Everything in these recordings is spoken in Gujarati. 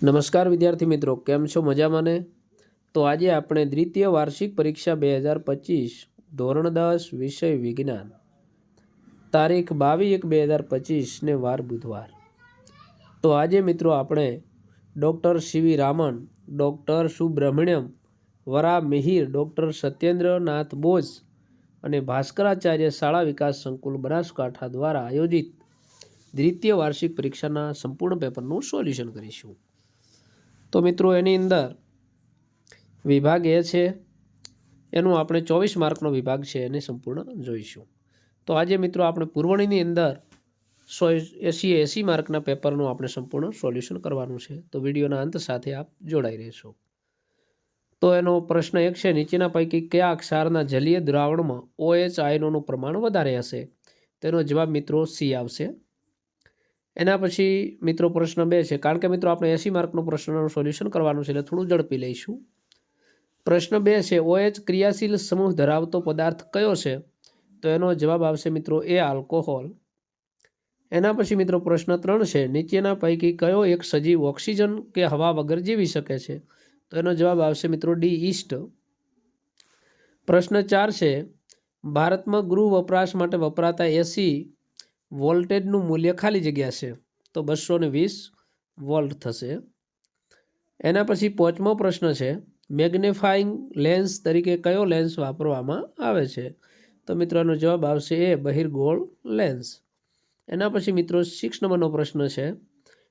નમસ્કાર વિદ્યાર્થી મિત્રો, કેમ છો મજામાં ને? તો આજે આપણે દ્વિતીય વાર્ષિક પરીક્ષા બે હજાર પચીસ, ધોરણ દસ, વિષય વિજ્ઞાન, તારીખ બાવીસ એક બે હજાર પચીસને વાર બુધવાર. તો આજે મિત્રો આપણે doctor C V Raman, doctor Subramanyam, Vara Mihir, doctor Satyendranath Bose અને ભાસ્કરાચાર્ય શાળા વિકાસ સંકુલ બનાસકાંઠા દ્વારા આયોજિત દ્વિતીય વાર્ષિક પરીક્ષાના સંપૂર્ણ પેપરનું સોલ્યુશન કરીશું. તો મિત્રો એની અંદર વિભાગ એ છે, એનું આપણે ચોવીસ માર્કનો વિભાગ છે એને સંપૂર્ણ જોઈશું. તો આજે મિત્રો આપણે પુરવણીની અંદર સો એસી એસી માર્કના પેપરનું આપણે સંપૂર્ણ સોલ્યુશન કરવાનું છે. તો વિડીયોના અંત સાથે આપ જોડાઈ રહેશો. તો એનો પ્રશ્ન એક છે, નીચેના પૈકી કયા ક્ષારના જલીય દ્રાવણમાં ઓએચ આયનોનું પ્રમાણ વધારે હશે? તેનો જવાબ મિત્રો સી આવશે. એના પછી મિત્રો પ્રશ્ન બે છે, કારણ કે મિત્રો આપણે એસી માર્કનો પ્રશ્નનું સોલ્યુશન કરવાનું છે એટલે થોડું ઝડપી લઈશું. પ્રશ્ન બે છે ઓએચ ક્રિયાશીલ સમૂહ ધરાવતો પદાર્થ કયો છે? તો એનો જવાબ આવશે મિત્રો એ આલ્કોહોલ એના પછી મિત્રો પ્રશ્ન ત્રણ છે, નીચેના પૈકી કયો એક સજીવ ઓક્સિજન કે હવા વગર જીવી શકે છે? તો એનો જવાબ આવશે મિત્રો ડી, ઈસ્ટ. પ્રશ્ન ચાર છે, ભારતમાં ગૃહ વપરાશ માટે વપરાતા એસી વોલ્ટેજનું મૂલ્ય ખાલી જગ્યા છે, તો બસો વીસ વોલ્ટ થશે. એના પછી પાંચમો પ્રશ્ન છે મેગ્નેફાઈંગ લેન્સ તરીકે કયો લેન્સ વાપરવામાં આવે છે? તો મિત્રોનો જવાબ આવશે એ, બહિર્ગોળ લેન્સ. એના પછી મિત્રો સિક્સ નંબરનો પ્રશ્ન છે,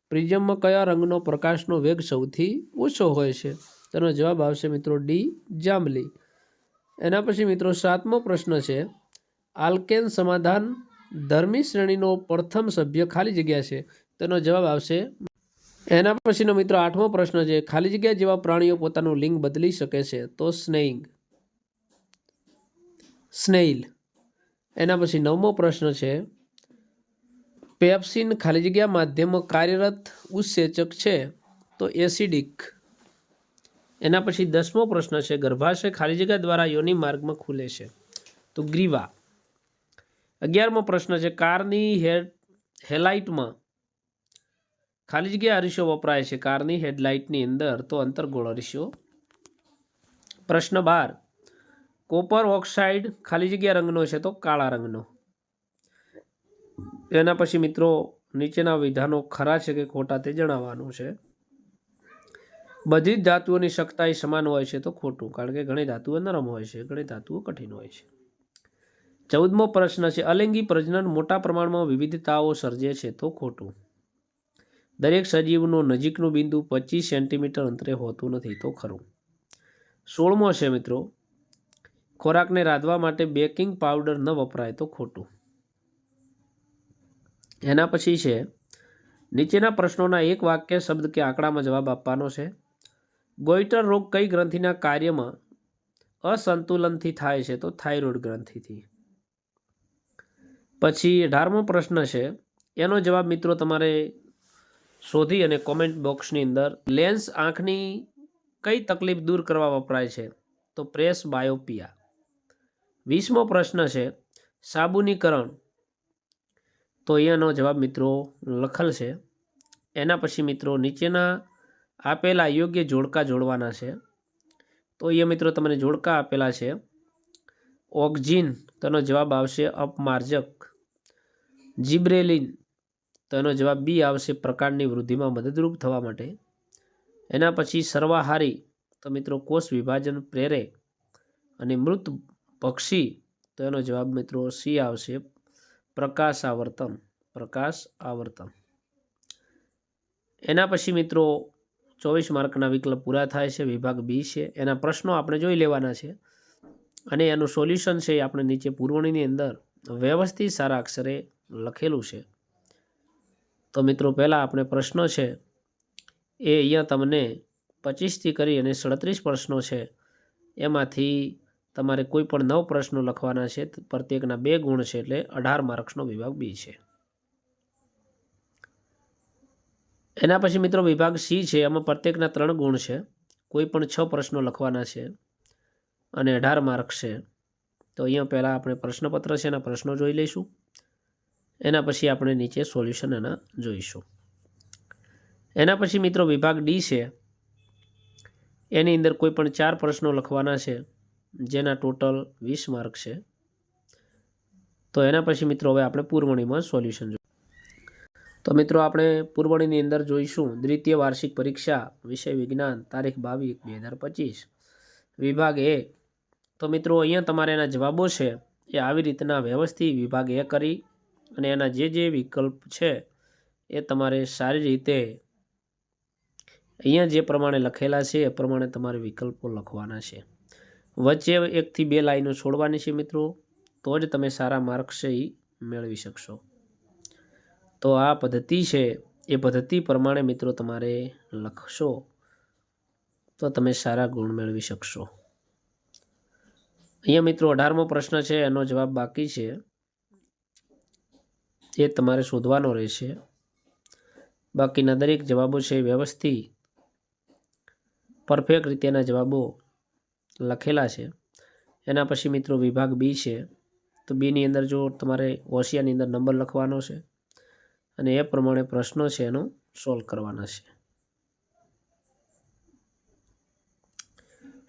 પ્રિઝમમાં કયા રંગનો પ્રકાશનો વેગ સૌથી ઓછો હોય છે? તેનો જવાબ આવશે મિત્રો ડી, જાંબલી. એના પછી મિત્રો સાતમો પ્રશ્ન છે, આલ્કેન સમાધાન ધર્મી શ્રેણીનો પ્રથમ સભ્ય ખાલી જગ્યા છે? તેનો જવાબ આવશે, એના પછીનો મિત્રો આઠમો પ્રશ્ન છે, ખાલી જગ્યા જેવા પ્રાણીઓ પોતાનું લિંગ બદલી શકે છે, તો સ્નેઇંગ સ્નેઇલ એના પછી નવમો પ્રશ્ન છે, પેપ્સિન ખાલી જગ્યા માધ્યમમાં કાર્યરત ઉત્સેચક છે, તો એસિડિક. એના પછી દસમો પ્રશ્ન છે, ગર્ભાશય ખાલી જગ્યા દ્વારા યોની માર્ગમાં ખુલે છે, તો ગ્રીવા. અગિયારમો પ્રશ્ન છે, કારની હેડ હેલાઇટમાં ખાલી જગ્યા અરીસો વપરાય છે, કારની હેડલાઇટની અંદર તો અંતર્ગોળ અરીસો. પ્રશ્ન બાર, કોપર ઓક્સાઇડ ખાલી જગ્યા રંગનો છે તો કાળા રંગનો. એના પછી મિત્રો, નીચેના વિધાનો ખરા છે કે ખોટા તે જણાવવાનું છે. બધી જ ધાતુઓની સખ્તાઈ સમાન હોય છે તો ખોટું, કારણ કે ઘણી ધાતુઓ નરમ હોય છે, ઘણી ધાતુઓ કઠિન હોય છે. ચૌદમો પ્રશ્ન છે, અલિંગી પ્રજનન મોટા પ્રમાણમાં વિવિધતાઓ સર્જે છે તો ખોટું. દરેક સજીવનું નજીકનું બિંદુ પચીસ સેન્ટીમીટર અંતરે હોતું નથી તો ખરું. સોળમો છે મિત્રો, ખોરાકને રાંધવા માટે બેકિંગ પાવડર ન વપરાય તો ખોટું. એના પછી છે, નીચેના પ્રશ્નોના એક વાક્ય શબ્દ કે આંકડામાં જવાબ આપવાનો છે ગોઈટર રોગ કઈ ગ્રંથિના કાર્યમાં અસંતુલનથી થાય છે તો થાઇરોઇડ ગ્રંથિથી. પછી અઢારમો પ્રશ્ન છે. એનો જવાબ મિત્રો તમારે શોધી અને કોમેન્ટ બોક્સની અંદર લેન્સ આંખની કઈ તકલીફ દૂર કરવા વપરાય છે? તો પ્રેસ બાયોપિયા વીસમો પ્રશ્ન છે, સાબુનીકરણ. તો અહીંયાનો જવાબ મિત્રો લખલ છે. એના પછી મિત્રો નીચેના આપેલા યોગ્ય જોડકા જોડવાના છે. તો અહીંયા મિત્રો તમને જોડકા આપેલા છે. ઓક્ઝિન, તેનો જવાબ આવશે અપમાર્જક. જીબ્રેલિન. તો એનો જવાબ બી આવશે પ્રકારની વૃદ્ધિમાં મદદરૂપ થવા માટે. એના પછી સર્વાહારી. તો મિત્રો, કોષ વિભાજન પ્રેરે અને મૃત પક્ષી. તો એનો જવાબ મિત્રો સી આવશે પ્રકાશ આવર્તન પ્રકાશ આવર્તન એના પછી મિત્રો, ચોવીસ માર્કના વિકલ્પ પૂરા થાય છે, વિભાગ બી છે. એના પ્રશ્નો આપણે જોઈ લેવાના છે. અને એનું સોલ્યુશન છે આપણે નીચે પુરવણીની અંદર. વ્યવસ્થિત સારા અક્ષરે લખેલું છે. તો મિત્રો, પહેલાં આપણે પ્રશ્નો છે, એ અહીંયા તમને પચીસથી કરી અને સડત્રીસ પ્રશ્નો છે. એમાંથી તમારે કોઈ પણ નવ પ્રશ્નો લખવાના છે પ્રત્યેકના બે ગુણ છે એટલે અઢાર માર્ક્સનો વિભાગ બી છે. એના પછી મિત્રો, વિભાગ સી છે, એમાં પ્રત્યેકના ત્રણ ગુણ છે. કોઈ પણ છ પ્રશ્નો લખવાના છે અને અઢાર માર્ક્સ છે. તો અહીંયા પહેલાં આપણે પ્રશ્નપત્ર છે, એના પ્રશ્નો જોઈ લઈશું. એના પછી આપણે નીચે સોલ્યુશન એના જોઈશું. એના પછી મિત્રો વિભાગ ડી છે. એની અંદર કોઈ પણ ચાર પ્રશ્નો લખવાના છે, જેના ટોટલ વીસ માર્ક છે. તો એના પછી મિત્રો હવે આપણે પૂર્વણીમાં સોલ્યુશન જોઈએ તો મિત્રો આપણે પૂર્વણીની અંદર જોઈશું. દ્વિતીય વાર્ષિક પરીક્ષા, વિષય વિજ્ઞાન, તારીખ બાવીસ, બે હજાર પચીસ. વિભાગ એ તો મિત્રો અહીંયા તમારે એના જવાબો છે. એ આવી રીતના વ્યવસ્થિત વિભાગ એ કરી અને એના જે જે વિકલ્પ છે એ તમારે સારી રીતે અહીંયા જે પ્રમાણે લખેલા છે, એ પ્રમાણે તમારે વિકલ્પો લખવાના છે. વચ્ચે એકથી બે લાઈનો છોડવાની છે મિત્રો, તો જ તમે સારા માર્ક્સ એ મેળવી શકશો. તો આ પદ્ધતિ છે, એ પદ્ધતિ પ્રમાણે મિત્રો તમારે લખશો, તો તમે સારા ગુણ મેળવી શકશો. અહીંયા મિત્રો અઢારમો પ્રશ્ન છે, એનો જવાબ બાકી છે. એ તમારે શોધવાનો રહેશે. બાકીના દરેક જવાબો છે વ્યવસ્થિત. પરફેક્ટ રીતેના જવાબો લખેલા છે. એના પછી મિત્રો વિભાગ બી છે. તો બીની અંદર જો તમારે ઓશિયાની અંદર નંબર લખવાનો છે અને એ પ્રમાણે પ્રશ્નો છે એનો સોલ્વ કરવાના છે.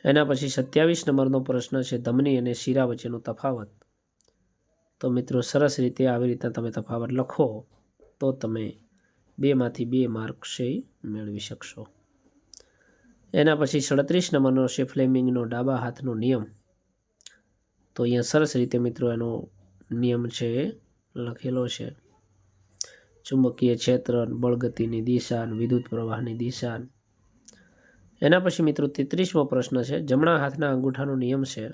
એના પછી સત્યાવીસ નંબરનો પ્રશ્ન છે ધમની અને શીરા વચ્ચેનો તફાવત. તો મિત્રો સરસ રીતે આવી રીતના તમે તફાવત લખો, તો તમે બેમાંથી બે માર્ક મેળવી શકશો. એના પછી સડત્રીસ નંબરનો છે ફ્લેમિંગનો ડાબા હાથનો નિયમ. તો અહીંયા સરસ રીતે મિત્રો એનો નિયમ છે લખેલો છે. ચુંબકીય ક્ષેત્ર બળગતિની દિશા વિદ્યુત પ્રવાહની દિશા. એના પછી મિત્રો તેત્રીસમો પ્રશ્ન છે, જમણા હાથના અંગૂઠાનો નિયમ છે.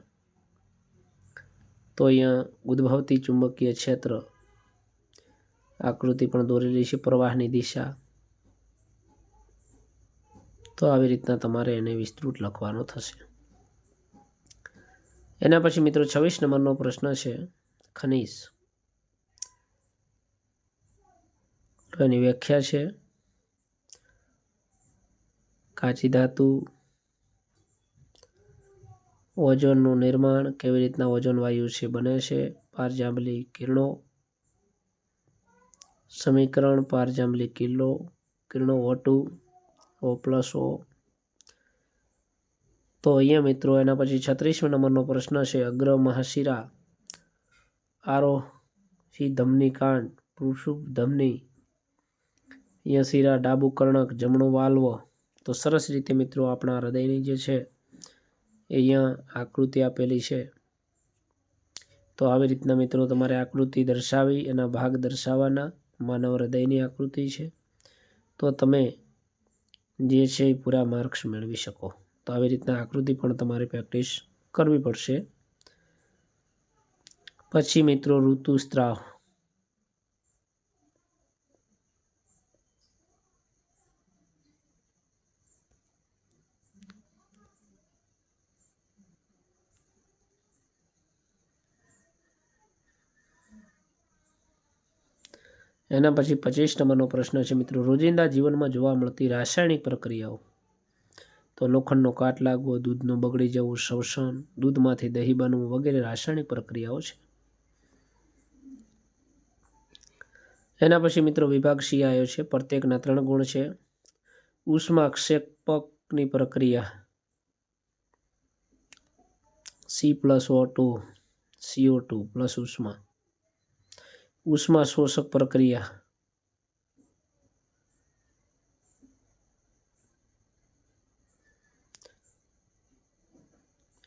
તો અહીંયા ઉદ્ભવતી ચુંબકીય ક્ષેત્ર આકૃતિ પણ દોરેલી છે પ્રવાહની દિશા. તો આવી રીતના તમારે એને વિસ્તૃત લખવાનો થશે. એના પછી મિત્રો છવ્વીસ નંબરનો પ્રશ્ન છે ખનીજ. તો એની વ્યાખ્યા છે. કાચી ધાતુ ઓઝોનનું નિર્માણ કેવી રીતના ઓઝોન વાયુ છે, બને છે? પારજાંબલી કિરણો. સમીકરણ, પારજાંબલી કિલ્લો કિરણો ઓ ટુ, ઓ પ્લસ ઓ. તો અહીંયા મિત્રો, એના પછી છત્રીસમો નંબરનો પ્રશ્ન છે, અગ્ર મહાશિરા. આરોહી ધમની કાંડ પૃષુભ ધમની. અહીંયા શિરા ડાબુ કર્ણક, જમણો વાલ્વ. તો સરસ રીતે મિત્રો, આપણા હૃદયની જે છે એ અહીંયા આકૃતિ આપેલી છે. તો આવી રીતના મિત્રો તમારે આકૃતિ દર્શાવી એના ભાગ દર્શાવવાના માનવ હૃદયની આકૃતિ છે. તો તમે જે છે એ પૂરા માર્ક્સ મેળવી શકો. તો આવી રીતના આકૃતિ પણ તમારે પ્રેક્ટિસ કરવી પડશે. પછી મિત્રો ઋતુસ્ત્રાવ. એના પછી પચીસ નંબરનો પ્રશ્ન છે મિત્રો, રોજિંદા જીવનમાં જોવા મળતી રાસાયણિક પ્રક્રિયાઓ. તો લોખંડનો કાટ લાગવો, દૂધનું બગડી જવું શોષણ દૂધમાંથી દહીં બનવું વગેરે રાસાયણિક પ્રક્રિયાઓ છે. એના પછી મિત્રો વિભાગ સી આવ્યો છે, પ્રત્યેકના ત્રણ ગુણ છે. ઉષ્મા ક્ષેપકની પ્રક્રિયા. C plus O two C O two plus ઉષ્મા. ઉષ્મા શોષક પ્રક્રિયા.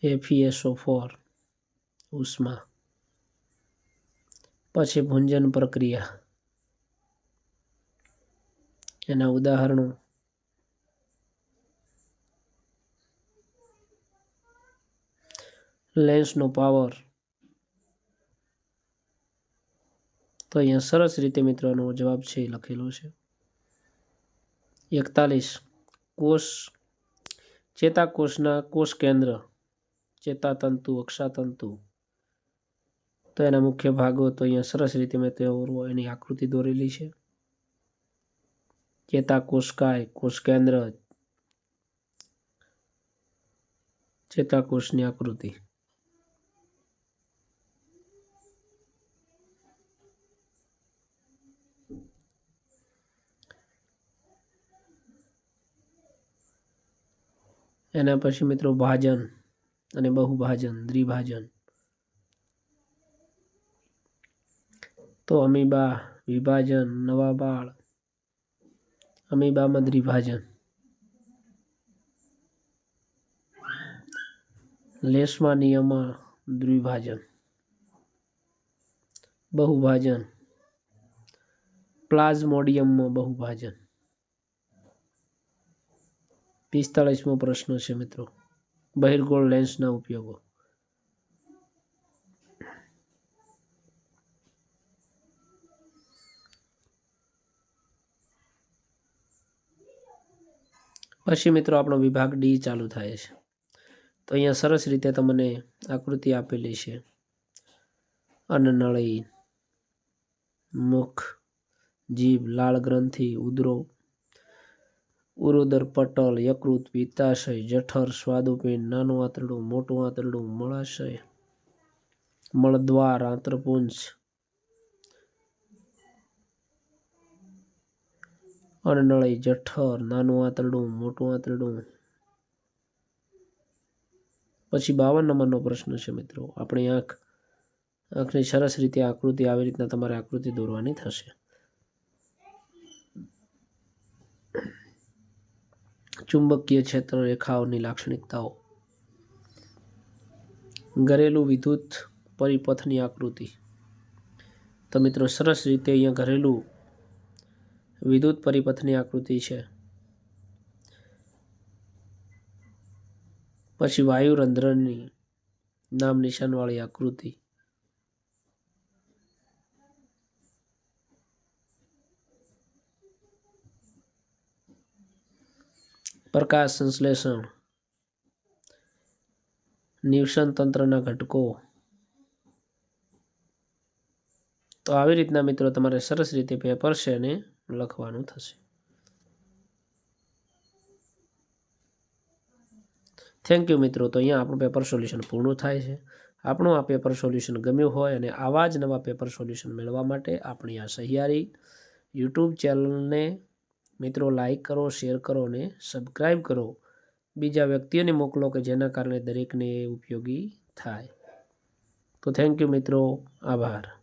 એફીએસઓ ફોર ઉષ્મા. પછી ભુંજન પ્રક્રિયા. એના ઉદાહરણો. લેન્સનો પાવર. તો અહીંયા સરસ રીતે મિત્રોનો જવાબ છે લખેલો છે. એકતાલીસ. કોષ. ચેતાકોષના કોષ કેન્દ્ર. ચેતાતંતુ, અક્ષાતંતુ. તો એના મુખ્ય ભાગો તો અહીંયા સરસ રીતે મેં તેઓ એની આકૃતિ દોરેલી છે. ચેતાકોષકાય કોષ કેન્દ્ર. ચેતાકોષની આકૃતિ. એના પછી મિત્રો ભાજન અને બહુભાજન, દ્વિભાજન. તો અમીબા, વિભાજન નવા બાળ અમીબામાં દ્વિભાજન. લેશમાનિયામાં દ્વિભાજન. બહુભાજન. પ્લાઝ્મોડિયમમાં બહુભાજન. પિસ્તાળીસમો પ્રશ્ન છે મિત્રો. બહિર્ગોળ લેન્સના ઉપયોગો. પછી મિત્રો આપણો વિભાગ ડી ચાલુ થાય છે. તો અહીંયા સરસ રીતે તમને આકૃતિ આપેલી છે. અન્નનળી મુખ, જીભ, લાળ ગ્રંથિ, ઉદરો ઉરોદર પટલ, યકૃત પિત્તાશય, જઠર સ્વાદુપિંડ, નાનું આંતરડું, મોટું આંતરડું, મળાશય, મળદ્વાર, આંતરપુંજ અન્નનળી જઠર, નાનું આંતરડું, મોટું આંતરડું. પછી બાવન નંબરનો પ્રશ્ન છે મિત્રો. આપણી આંખ, આંખની સરસ રીતે આકૃતિ આવી રીતના તમારે આકૃતિ દોરવાની થશે. ચુંબકીય ક્ષેત્ર રેખાઓની લાક્ષણિકતાઓ. ઘરેલું વિદ્યુત પરિપથની આકૃતિ. તો મિત્રો, સરસ રીતે અહીંયા ઘરેલું વિદ્યુત પરિપથની આકૃતિ છે. પછી વાયુરંધ્રની નામ નિશાનવાળી આકૃતિ. પ્રકાશ સંશ્લેષણ નિવસન તંત્રના ઘટકો. તો આવી રીતના મિત્રો તમારે સરસ રીતે પેપર છે અને લખવાનું થશે. થેન્ક યુ મિત્રો. તો અહીંયા આપણું પેપર સોલ્યુશન પૂર્ણ થાય છે. આપણું આ પેપર સોલ્યુશન ગમ્યું હોય અને આવા જ નવા પેપર સોલ્યુશન મેળવવા માટે આપણી આ સહિયારી યુટ્યુબ ચેનલને મિત્રો લાઈક કરો શેર કરો અને સબસ્ક્રાઈબ કરો. બીજા વ્યક્તિઓને મોકલો કે જેના કારણે દરેકને એ ઉપયોગી થાય. તો થેન્ક યુ મિત્રો. આભાર.